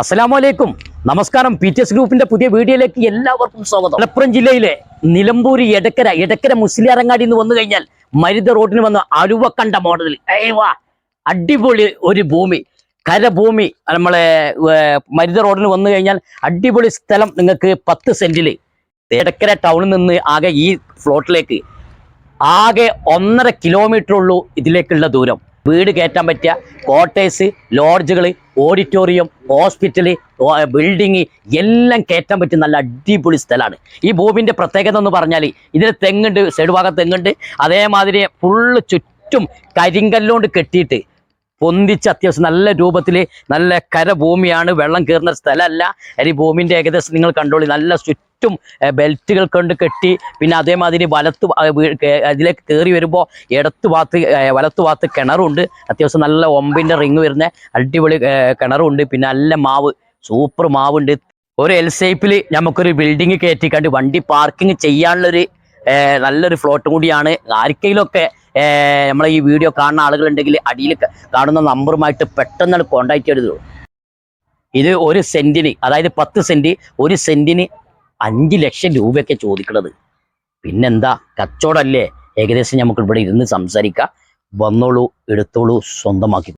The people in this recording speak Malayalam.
അസ്സലാമലൈക്കും. നമസ്കാരം പി ടി എസ് ഗ്രൂപ്പിന്റെ പുതിയ വീഡിയോയിലേക്ക് എല്ലാവർക്കും സ്വാഗതം. മലപ്പുറം ജില്ലയിലെ നിലമ്പൂര് എടക്കര എടക്കര മുസ്ലിയാറങ്ങാടി എന്ന് വന്നു കഴിഞ്ഞാൽ മരുത റോഡിന് വന്ന അരുവ ഏയ് വാ അടിപൊളി ഒരു ഭൂമി കരഭൂമി നമ്മളെ മരുത റോഡിന് വന്നു കഴിഞ്ഞാൽ അടിപൊളി സ്ഥലം നിങ്ങൾക്ക് പത്ത് സെന്റിൽ എടക്കര ടൗണിൽ നിന്ന് ആകെ ഈ ഫ്ലോട്ടിലേക്ക് ആകെ ഒന്നര കിലോമീറ്റർ ഉള്ളൂ ഇതിലേക്കുള്ള ദൂരം. വീട് കയറ്റാൻ പറ്റിയ ക്വാർട്ടേഴ്സ് ലോഡ്ജുകൾ ഓഡിറ്റോറിയം ഹോസ്പിറ്റൽ ബിൽഡിങ് എല്ലാം കയറ്റാൻ പറ്റിയ നല്ല അടിപൊളി സ്ഥലമാണ്. ഈ ഭൂമിന്റെ പ്രത്യേകത എന്ന് പറഞ്ഞാൽ ഇതിൽ തെങ്ങുണ്ട് സൈഡ് ഭാഗത്ത് തെങ്ങുണ്ട്. അതേമാതിരി ഫുള്ള് ചുറ്റും കരിങ്കല്ലുകൊണ്ട് കെട്ടിയിട്ട് പൊന്തിച്ച് അത്യാവശ്യം നല്ല രൂപത്തിൽ നല്ല കരഭൂമിയാണ്. വെള്ളം കയറുന്ന സ്ഥലമല്ല. ഈ ഭൂമിന്റെ ഏകദേശം നിങ്ങൾ കണ്ടോളി. നല്ല ചുറ്റും ബെൽറ്റുകൾ കൊണ്ട് കെട്ടി പിന്നെ അതേമാതിരി വലത്ത് അതിലേക്ക് കയറി വരുമ്പോൾ ഇടത്ത് ഭാഗത്ത് വലത്ത് ഭാഗത്ത് കിണറുണ്ട്. അത്യാവശ്യം നല്ല ഒമ്പിന്റെ റിങ് വരുന്ന അടിപൊളി കിണറുണ്ട്. പിന്നെ നല്ല മാവ് സൂപ്പർ മാവുണ്ട്. ഒരു എൽ ഷേപ്പിൽ നമുക്കൊരു ബിൽഡിങ് കയറ്റിക്കണ്ട് വണ്ടി പാർക്കിംഗ് ചെയ്യാനുള്ളൊരു നല്ലൊരു ഫ്ലോട്ട് കൂടിയാണ്. ആർക്കെങ്കിലുമൊക്കെ നമ്മളെ ഈ വീഡിയോ കാണുന്ന ആളുകളുണ്ടെങ്കിൽ അടിയിൽ കാണുന്ന നമ്പറുമായിട്ട് പെട്ടെന്ന് കോണ്ടാക്ട് ചെയ്തത് ഇത് ഒരു സെന്റിന് അതായത് പത്ത് സെന്റ് ഒരു സെന്റിന് അഞ്ച് ലക്ഷം രൂപയൊക്കെ ചോദിക്കുന്നത് പിന്നെന്താ? കച്ചവടമല്ലേ? ഏകദേശം നമുക്ക് ഇവിടെ ഇരുന്ന് സംസാരിക്കാം. വന്നോളൂ എടുത്തോളൂ സ്വന്തമാക്കി